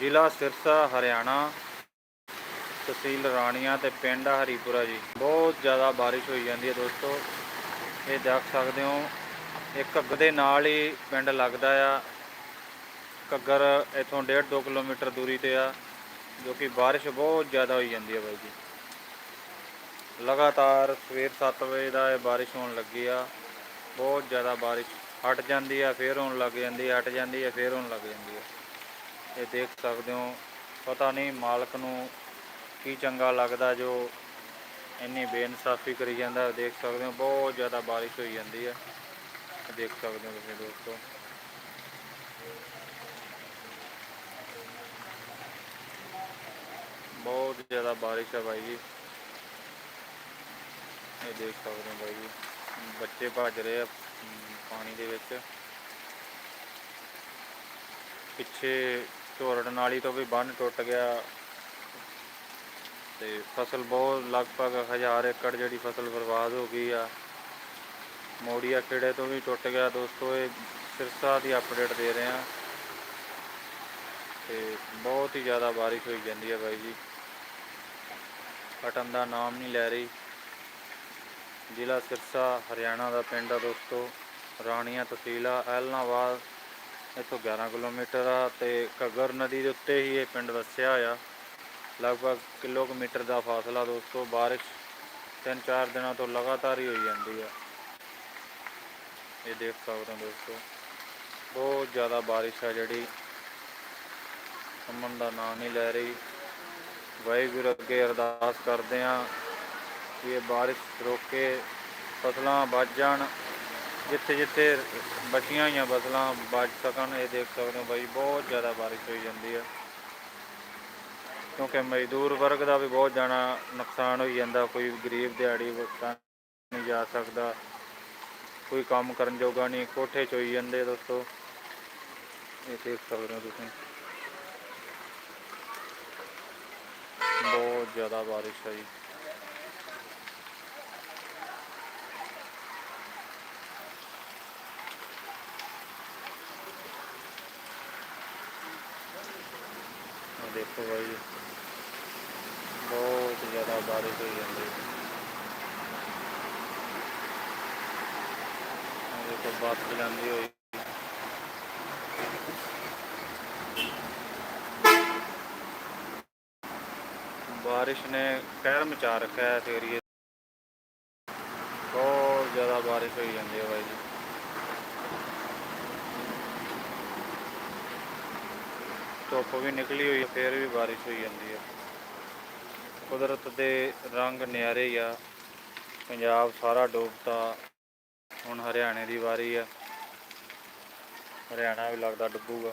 ਜ਼ਿਲ੍ਹਾ ਸਿਰਸਾ, ਹਰਿਆਣਾ, ਤਹਿਸੀਲ ਰਾਣੀਆਂ ਤੇ ਪਿੰਡ ਹਰੀਪੁਰਾ ਜੀ। ਬਹੁਤ ਜ਼ਿਆਦਾ ਬਾਰਿਸ਼ ਹੋਈ ਜਾਂਦੀ ਹੈ ਦੋਸਤੋ। ਇਹ ਦੇਖ ਸਕਦੇ ਹੋ, ਇਹ ਘੱਗਰ ਦੇ ਨਾਲ ਹੀ ਪਿੰਡ ਲੱਗਦਾ ਆ। ਘੱਗਰ ਇਥੋਂ 1.5 2 ਕਿਲੋਮੀਟਰ ਦੂਰੀ ਤੇ ਆ, ਜੋ ਕਿ ਬਾਰਿਸ਼ ਬਹੁਤ ਜ਼ਿਆਦਾ ਹੋਈ ਜਾਂਦੀ ਹੈ ਬਾਈ ਜੀ। ਲਗਾਤਾਰ ਸਵੇਰ 7 ਵਜੇ ਦਾ ਇਹ ਬਾਰਿਸ਼ ਹੋਣ ਲੱਗੀ ਆ। ਬਹੁਤ ਜ਼ਿਆਦਾ ਬਾਰਿਸ਼ ਹਟ ਜਾਂਦੀ ਆ, ਫੇਰ ਹੋਣ ਲੱਗ ਜਾਂਦੀ ਹਟ ਜਾਂਦੀ ਆ, ਫੇਰ ਹੋਣ ਲੱਗ ਜਾਂਦੀ ਆ। ਇਹ ਦੇਖ ਸਕਦੇ ਹੋ। ਪਤਾ ਨਹੀਂ ਮਾਲਕ ਨੂੰ ਕੀ ਚੰਗਾ ਲੱਗਦਾ ਜੋ ਇੰਨੀ ਬੇਇਨਸਾਫੀ ਕਰੀ ਜਾਂਦਾ। ਦੇਖ ਸਕਦੇ ਹੋ, ਬਹੁਤ ਜ਼ਿਆਦਾ ਬਾਰਿਸ਼ ਹੋਈ ਜਾਂਦੀ ਹੈ। ਇਹ ਦੇਖ ਸਕਦੇ ਹੋ ਤੁਸੀਂ ਦੋਸਤੋ। ਬਹੁਤ ਜ਼ਿਆਦਾ ਬਾਰਿਸ਼ ਹੈ ਬਾਈ ਜੀ। ਇਹ ਦੇਖ ਸਕਦੇ ਹੋ ਬਾਈ ਜੀ। ਬੱਚੇ ਭੱਜ ਰਹੇ ਆ ਪਾਣੀ ਦੇ ਵਿੱਚ। ਪਿੱਛੇ ਝੋਰੜ ਨਾਲੀ ਤੋਂ ਵੀ ਬੰਨ ਟੁੱਟ ਗਿਆ। ਤੇ ਫਸਲ ਬਹੁਤ, ਲਗਭਗ 1000 ਏਕੜ ਜਿਹੜੀ ਫਸਲ ਬਰਬਾਦ ਹੋ ਗਈ ਆ। ਮੋੜੀਆ ਖੇੜੇ ਤੋਂ ਵੀ ਟੁੱਟ ਗਿਆ। ਦੋਸਤੋ, ਇਹ ਸਿਰਸਾ ਦੀ ਅਪਡੇਟ ਦੇ ਰਹੇ ਆ ਤੇ ਬਹੁਤ ਹੀ ਜ਼ਿਆਦਾ ਬਾਰਿਸ਼ ਹੋਈ ਜਾਂਦੀ ਹੈ ਬਾਈ ਜੀ। ਹਟਣ ਦਾ ਨਾਮ ਨਹੀਂ ਲੈ ਰਹੀ। ਜ਼ਿਲ੍ਹਾ ਸਿਰਸਾ, ਹਰਿਆਣਾ ਦਾ ਪਿੰਡ ਆ ਦੋਸਤੋ। ਰਾਣੀਆਂ ਤਹਿਸੀਲ ਆ, ਐਲਨਾਬਾਦ। ਇੱਥੋਂ 11 ਕਿਲੋਮੀਟਰ ਆ ਤੇ ਘੱਗਰ ਨਦੀ ਦੇ ਉੱਤੇ ਹੀ ਇਹ ਪਿੰਡ ਵਸਿਆ ਹੋਇਆ। ਲਗਭਗ ਕਿਲੋਮੀਟਰ ਦਾ ਫਾਸਲਾ ਦੋਸਤੋ ਬਾਰਿਸ਼ ਤਿੰਨ ਚਾਰ ਦਿਨਾਂ ਤੋਂ ਲਗਾਤਾਰ ਹੀ ਹੋਈ ਜਾਂਦੀ ਆ। ਇਹ ਦੇਖ ਸਕਦੇ ਹੋ ਦੋਸਤੋ, ਬਹੁਤ ਜ਼ਿਆਦਾ ਬਾਰਿਸ਼ ਆ ਜਿਹੜੀ। ਥੰਮਣ ਦਾ ਨਾਂ ਨਹੀਂ ਲੈ ਰਹੀ। ਵਾਹਿਗੁਰੂ ਅੱਗੇ ਅਰਦਾਸ ਕਰਦੇ ਆ ਕਿ ਇਹ ਬਾਰਿਸ਼ ਰੋਕੇ, ਫਸਲਾਂ ਬਚ ਜਾਣ। ਜਿੱਥੇ ਜਿੱਥੇ ਬਚੀਆਂ ਹੋਈਆਂ ਫਸਲਾਂ ਬਚ ਸਕਣ, ਇਹ ਦੇਖ ਸਕਦੇ ਹੋ ਬਾਈ, ਬਹੁਤ ਜ਼ਿਆਦਾ ਬਾਰਿਸ਼ ਹੋਈ ਜਾਂਦੀ ਹੈ ਕਿਉਂਕਿ ਮਜ਼ਦੂਰ ਵਰਗ ਦਾ ਵੀ ਬਹੁਤ ਜਾਣਾ ਨੁਕਸਾਨ ਹੋਈ ਜਾਂਦਾ, ਕੋਈ ਗਰੀਬ ਦਿਹਾੜੀ ਵਕਤਾਂ ਨਹੀਂ ਜਾ ਸਕਦਾ। ਕੋਈ ਕੰਮ ਕਰਨ ਜੋਗਾ ਨਹੀਂ, ਕੋਠੇ ਚੋਈ ਜਾਂਦੇ ਦੋਸਤੋ। ਇਹ ਦੇਖ ਸਕਦੇ ਹੋ ਤੁਸੀਂ। ਬਹੁਤ ਜ਼ਿਆਦਾ ਬਾਰਿਸ਼ ਹੈ ਜੀ ਆਹ ਦੇਖੋ ਬਾਈ ਜੀ। ਬਹੁਤ ਜ਼ਿਆਦਾ ਬਾਰਿਸ਼ ਹੋਈ ਜਾਂਦੀ। ਹੈ ਆਹ ਦੇਖੋ ਬੱਸ ਜਾਂਦੀ ਹੋਈ। ਬਾਰਿਸ਼ ਨੇ ਕਹਿਰ ਮਚਾ ਰੱਖਿਆ ਹੈ ਇਸ ਏਰੀਏ ਬਹੁਤ ਜ਼ਿਆਦਾ ਬਾਰਿਸ਼ ਹੋਈ ਜਾਂਦੀ ਹੈ ਬਾਈ ਜੀ ਧੁੱਪ ਵੀ ਨਿਕਲੀ ਹੋਈ ਹੈ ਫੇਰ ਵੀ ਬਾਰਿਸ਼ ਹੋਈ ਜਾਂਦੀ ਹੈ ਕੁਦਰਤ ਦੇ ਰੰਗ ਨਿਆਰੇ ਹੀ ਆ। ਪੰਜਾਬ ਸਾਰਾ ਡੁੱਬਤਾ ਹੁਣ ਹਰਿਆਣੇ ਦੀ ਵਾਰੀ ਆ। ਹਰਿਆਣਾ ਵੀ ਲੱਗਦਾ ਡੁੱਬੂਗਾ।